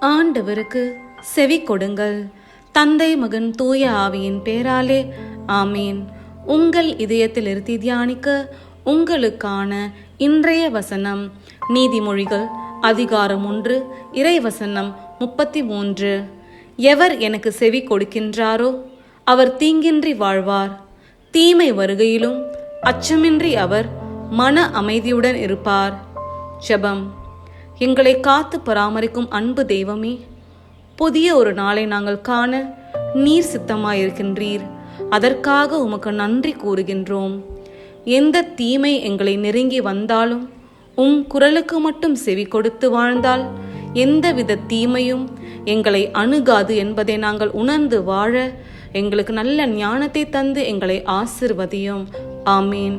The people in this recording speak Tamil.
ஆண்டவருக்கு செவி கொடுங்கள். தந்தை மகன் தூய ஆவியின் பேராலே ஆமீன். உங்கள் இதயத்தில் இருத்தி தியானிக்க உங்களுக்கான இன்றைய வசனம் நீதிமொழிகள் அதிகாரம் ஒன்று இறைவசனம் முப்பத்தி மூன்று. எவர் எனக்கு செவி கொடுக்கின்றாரோ அவர் தீங்கின்றி வாழ்வார். தீமை வருகையிலும் அச்சமின்றி அவர் மன அமைதியுடன் இருப்பார். ஜபம். எங்களை காத்து பராமரிக்கும் அன்பு தெய்வமே புதிய ஒரு நாளை நாங்கள் காண நீர் சித்தமாயிருக்கின்றீர். அதற்காக உமக்கு நன்றி கூறுகின்றோம். எந்த தீமை எங்களை நெருங்கி வந்தாலும் உம் குரலுக்கு மட்டும் செவி கொடுத்து வாழ்ந்தால் எந்தவித தீமையும் எங்களை அணுகாது என்பதை நாங்கள் உணர்ந்து வாழ எங்களுக்கு நல்ல ஞானத்தை தந்து எங்களை ஆசிர்வதியும். ஆமீன்.